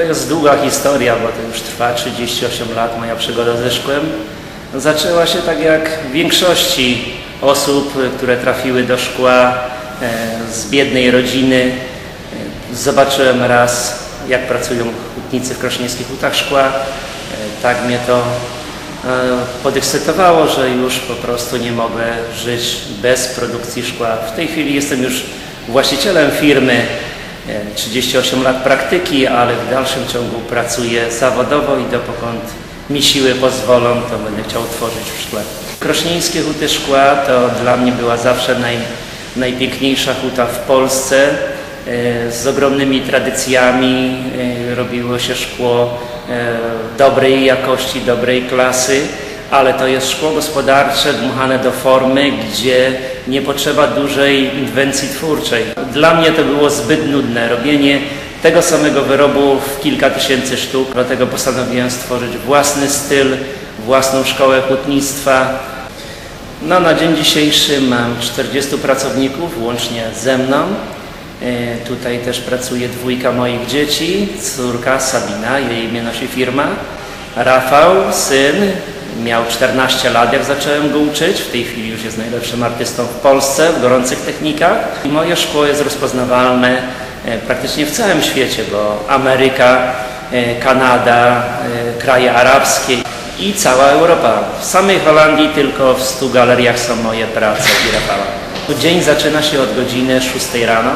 to jest długa historia, bo to już trwa 38 lat moja przygoda ze szkłem. Zaczęła się tak jak większości osób, które trafiły do szkła e, z biednej rodziny. E, Zobaczyłem raz, jak pracują hutnicy w krośnieńskich hutach szkła. E, Tak mnie to podekscytowało, że już po prostu nie mogę żyć bez produkcji szkła. W tej chwili jestem już właścicielem firmy, 38 lat praktyki, ale w dalszym ciągu pracuję zawodowo i dopokąd mi siły pozwolą, to będę chciał tworzyć w szkle. Krośnieńskie huty szkła to dla mnie była zawsze naj, najpiękniejsza huta w Polsce e, z ogromnymi tradycjami. e, Robiło się szkło e, dobrej jakości, dobrej klasy, ale to jest szkło gospodarcze dmuchane do formy, gdzie nie potrzeba dużej inwencji twórczej. Dla mnie to było zbyt nudne robienie tego samego wyrobu w kilka tysięcy sztuk, dlatego postanowiłem stworzyć własny styl, własną szkołę hutnictwa, no, na dzień dzisiejszy mam 40 pracowników, łącznie ze mną. E, Tutaj też pracuje dwójka moich dzieci, córka Sabina, jej imię nosi firma. Rafał, syn, miał 14 lat, jak zacząłem go uczyć. W tej chwili już jest najlepszym artystą w Polsce w gorących technikach. I moje szkło jest rozpoznawalne e, praktycznie w całym świecie, bo Ameryka, e, Kanada, e, kraje arabskie i cała Europa. W samej Holandii tylko w 100 galeriach są moje prace i Rafała. Dzień zaczyna się od godziny 6 rano,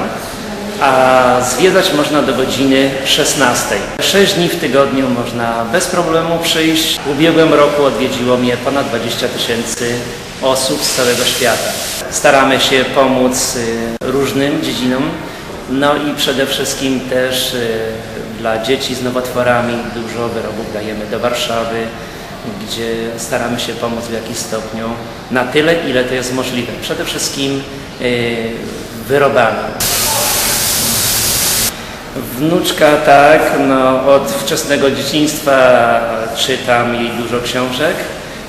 a zwiedzać można do godziny 16. Sześć dni w tygodniu można bez problemu przyjść. W ubiegłym roku odwiedziło mnie ponad 20 tysięcy osób z całego świata. Staramy się pomóc y, różnym dziedzinom, no i przede wszystkim też y, dla dzieci z nowotworami dużo wyrobów dajemy do Warszawy, gdzie staramy się pomóc w jakimś stopniu na tyle, ile to jest możliwe. Przede wszystkim y, wyrobami. Wnuczka tak, no od wczesnego dzieciństwa czytam jej dużo książek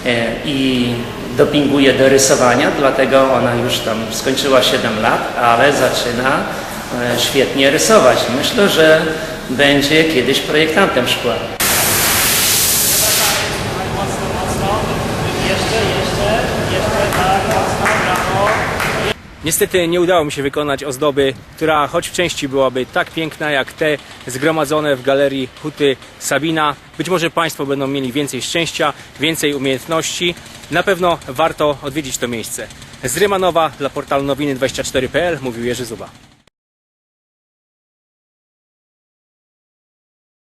e, i dopinguję do rysowania, dlatego ona już tam skończyła 7 lat, ale zaczyna e, świetnie rysować. Myślę, że będzie kiedyś projektantem szkła. Niestety nie udało mi się wykonać ozdoby, która choć w części byłaby tak piękna jak te zgromadzone w galerii Huty Sabina. Być może Państwo będą mieli więcej szczęścia, więcej umiejętności. Na pewno warto odwiedzić to miejsce. Z Rymanowa dla portalu nowiny24.pl mówił Jerzy Zuba.